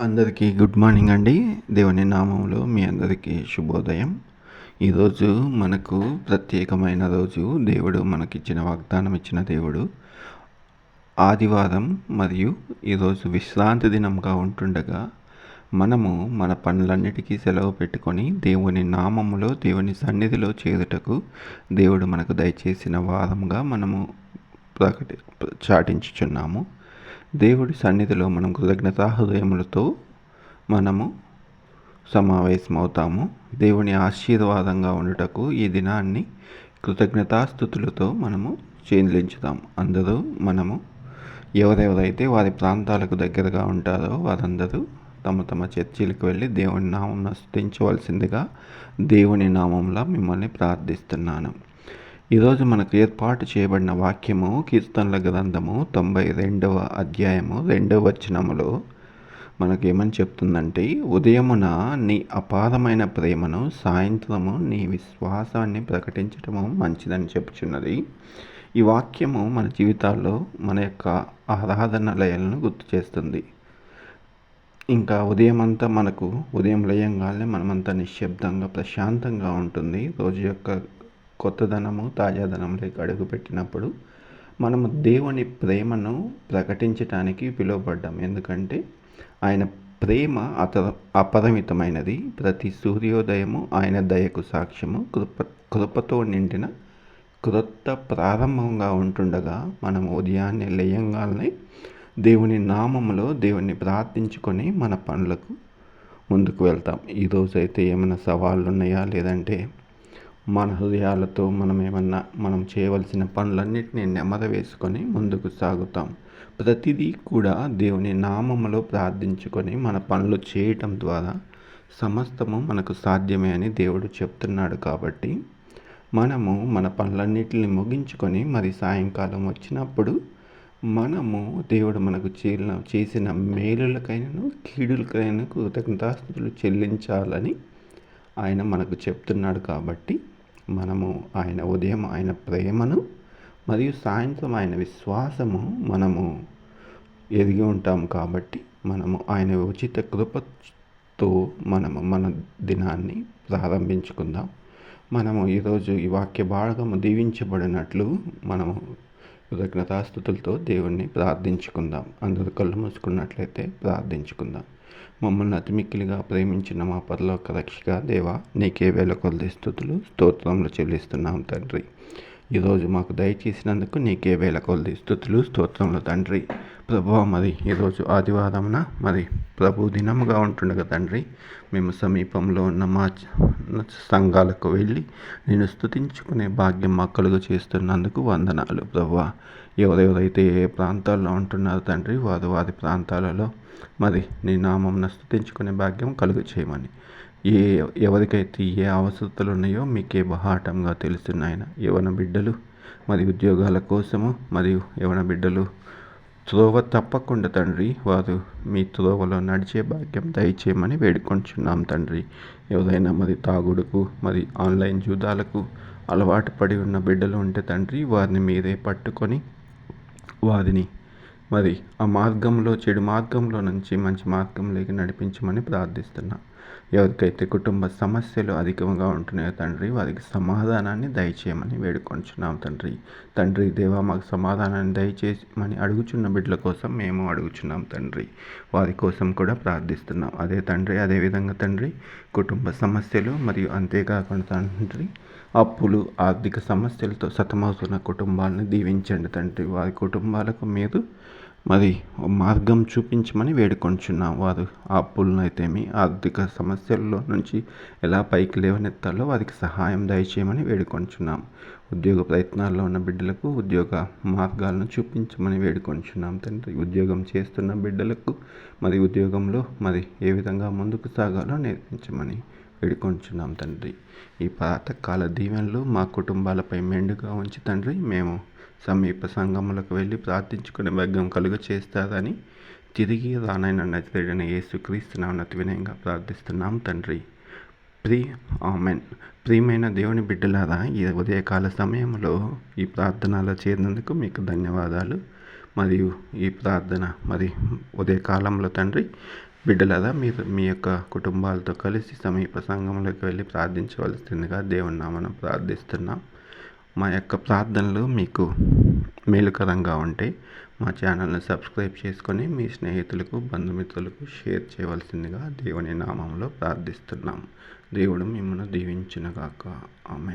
అందరికీ good morning అండి. దేవుని నామంలో మీ అందరికీ శుభోదయం. ఈరోజు మనకు ప్రత్యేకమైన రోజు. దేవుడు మనకిచ్చిన వాగ్దానం ఇచ్చిన దేవుడు ఆదివారం మరియు ఈరోజు విశ్రాంతి దినంగా ఉంటుండగా మనము మన పనులన్నిటికీ సెలవు పెట్టుకొని దేవుని నామములో దేవుని సన్నిధిలో చేరుటకు దేవుడు మనకు దయచేసిన వారంగా మనము ప్రకటి చాటించుచున్నాము. దేవుడి సన్నిధిలో మనం కృతజ్ఞతా హృదయములతో మనము సమావేశమవుతాము. దేవుని ఆశీర్వాదంగా ఉండుటకు ఈ దినాన్ని కృతజ్ఞతాస్థుతులతో మనము చెల్లించుతాం అందరూ మనము ఎవరెవరైతే వారి ప్రాంతాలకు దగ్గరగా ఉంటారో వారందరూ తమ తమ చర్చిలకు వెళ్ళి దేవుని నామం స్థుతించవలసిందిగా దేవుని నామంలో మిమ్మల్ని ప్రార్థిస్తున్నాను. ఈరోజు మనకు ఏర్పాటు చేయబడిన వాక్యము కీర్తనల గ్రంథము తొంభై రెండవ అధ్యాయము రెండవ వచనములో మనకు ఏమని చెప్తుందంటే ఉదయమున నీ అపారమైన ప్రేమను సాయంత్రము నీ విశ్వాసాన్ని ప్రకటించటము మంచిదని చెప్పుచున్నది. ఈ వాక్యము మన జీవితాల్లో మన యొక్క ఆరాధనాలయాలను గుర్తు చేస్తుంది. ఇంకా ఉదయం అంతా మనకు ఉదయం లేయంగానే మనమంతా నిశ్శబ్దంగా ప్రశాంతంగా ఉంటుంది. రోజు యొక్క కొత్తదనము తాజాదనంలోకి అడుగుపెట్టినప్పుడు మనము దేవుని ప్రేమను ప్రకటించటానికి పిలువబడ్డాం. ఎందుకంటే ఆయన ప్రేమ అత అపరిమితమైనది. ప్రతి సూర్యోదయము ఆయన దయకు సాక్ష్యము. కృప కృపతో నిండిన క్రొత్త ప్రారంభంగా ఉంటుండగా మనం ఉదయాన్నే లేయంగానే దేవుని నామములో దేవుని ప్రార్థించుకొని మన పనులకు ముందుకు వెళ్తాం. ఈరోజైతే ఏమైనా సవాళ్ళు ఉన్నాయా లేదంటే మన హృదయాలతో మనం ఏమన్నా మనం చేయవలసిన పనులన్నింటినీ నెమ్మద వేసుకొని ముందుకు సాగుతాం. ప్రతిదీ కూడా దేవుని నామములో ప్రార్థించుకొని మన పనులు చేయటం ద్వారా సమస్తము మనకు సాధ్యమే అని దేవుడు చెప్తున్నాడు కాబట్టి మనము మన పనులన్నిటిని ముగించుకొని మరి సాయంకాలం వచ్చినప్పుడు మనము దేవుడు మనకు చేసిన మేలులకైనను కీడులకైనా కృతజ్ఞతాస్తులు చెల్లించాలని ఆయన మనకు చెప్తున్నాడు కాబట్టి మనము ఆయన ఉదయం ఆయన ప్రేమను మరియు సాయంత్రం ఆయన విశ్వాసము మనము ఎదిగి ఉంటాం కాబట్టి మనము ఆయన ఉచిత కృపతో మనము మన దినాన్ని ప్రారంభించుకుందాం. మనము ఈరోజు ఈ వాక్య భాగము దీవించబడినట్లు మనము కృతజ్ఞతాస్థుతులతో దేవుణ్ణి ప్రార్థించుకుందాం. అందరు కళ్ళు మూసుకున్నట్లయితే ప్రార్థించుకుందాం. మమ్మల్ని అతిమిక్కిలిగా ప్రేమించిన మా పరలోక రక్షక దేవ నీకే వేల కొలది స్థుతులు స్తోత్రములు చెల్లిస్తున్నాం తండ్రి. ఈరోజు మాకు దయచేసినందుకు నీకే వేల కొలది స్థుతులు స్తోత్రములు తండ్రి. ప్రభు మరి ఈరోజు ఆదివారమున మరి ప్రభు దినముగా ఉంటుండగా తండ్రి మేము సమీపంలో ఉన్న మా సంఘాలకు వెళ్ళి నేను స్థుతించుకునే భాగ్యం మా కలుగు చేస్తున్నందుకు వందనాలు ప్రభు ఎవరెవరైతే ఏ ప్రాంతాల్లో ఉంటున్నారో తండ్రి వారు వారి ప్రాంతాలలో మరి నీ నామం స్థుతించుకునే భాగ్యం కలుగు చేయమని ఏ ఎవరికైతే ఏ అవసరతలు ఉన్నాయో మీకే బహాటంగా తెలుస్తున్నాయన యవన బిడ్డలు మరి ఉద్యోగాల కోసము మరియు యవన బిడ్డలు త్రోవ తప్పకుండా తండ్రి వారు మీ త్రోవలో నడిచే భాగ్యం దయచేయమని వేడుకొంచున్నాం తండ్రి. ఎవరైనా మరి తాగుడుకు మరి ఆన్లైన్ జూదాలకు అలవాటు పడి ఉన్న బిడ్డలు ఉంటే తండ్రి వారిని మీరే పట్టుకొని వారిని మరి ఆ మార్గంలో చెడు మార్గంలో నుంచి మంచి మార్గంలోకి నడిపించమని ప్రార్థిస్తున్నాను ఎవరికైతే కుటుంబ సమస్యలు అధికంగా ఉంటున్నాయో తండ్రి వారికి సమాధానాన్ని దయచేయమని వేడుకొంచున్నాం తండ్రి. తండ్రి దేవా మాకు సమాధానాన్ని దయచేయమని అడుగుచున్న బిడ్డల కోసం మేము అడుగుచున్నాం తండ్రి. వారి కోసం కూడా ప్రార్థిస్తున్నాం. అదే తండ్రి అదేవిధంగా తండ్రి కుటుంబ సమస్యలు మరియు అంతేకాకుండా తండ్రి అప్పులు ఆర్థిక సమస్యలతో సతమవుతున్న కుటుంబాలను దీవించండి తండ్రి. వారి కుటుంబాలకు మీరు మరి మార్గం చూపించమని వేడుకొంచున్నాం. వారు ఆ అప్పులనైతేమి ఆర్థిక సమస్యల్లో నుంచి ఎలా పైకి లేవనెత్తాలో వారికి సహాయం దయచేయమని వేడుకొంచున్నాం. ఉద్యోగ ప్రయత్నాల్లో ఉన్న బిడ్డలకు ఉద్యోగ మార్గాలను చూపించమని వేడుకొంచున్నాం తండ్రి. ఉద్యోగం చేస్తున్న బిడ్డలకు మరి ఉద్యోగంలో మరి ఏ విధంగా ముందుకు సాగాలో నేర్పించమని వేడుకొంచున్నాం తండ్రి. ఈ పాతకాల దీవెనలు మా కుటుంబాలపై మెండుగా ఉంచి తండ్రి మేము సమీప సంఘములకు వెళ్ళి ప్రార్థించుకునే భాగ్యం కలుగ చేస్తారని తిరిగి రానైన నజరేడైన యేసుక్రీస్తునామనతి వినయంగా ప్రార్థిస్తున్నాం తండ్రి. ప్రీ ఆమెన్. ప్రియమైన దేవుని బిడ్డలారా ఈ ఉదయకాల సమయంలో ఈ ప్రార్థనలో చేరినందుకు మీకు ధన్యవాదాలు. మరియు ఈ ప్రార్థన మరి ఉదయకాలంలో తండ్రి బిడ్డలారా మీరు మీ యొక్క కుటుంబాలతో కలిసి సమీప సంఘంలోకి వెళ్ళి ప్రార్థించవలసిందిగా దేవుని నామను ప్రార్థిస్తున్నాం. మా యొక్క ప్రార్థనలు మీకు మేలుకరంగా ఉంటే మా ఛానల్ని సబ్స్క్రైబ్ చేసుకొని మీ స్నేహితులకు బంధుమిత్రులకు షేర్ చేయవలసిందిగా దేవుని నామంలో ప్రార్థిస్తున్నాం. దేవుడు మిమ్మల్ని దీవించినగాక. ఆమె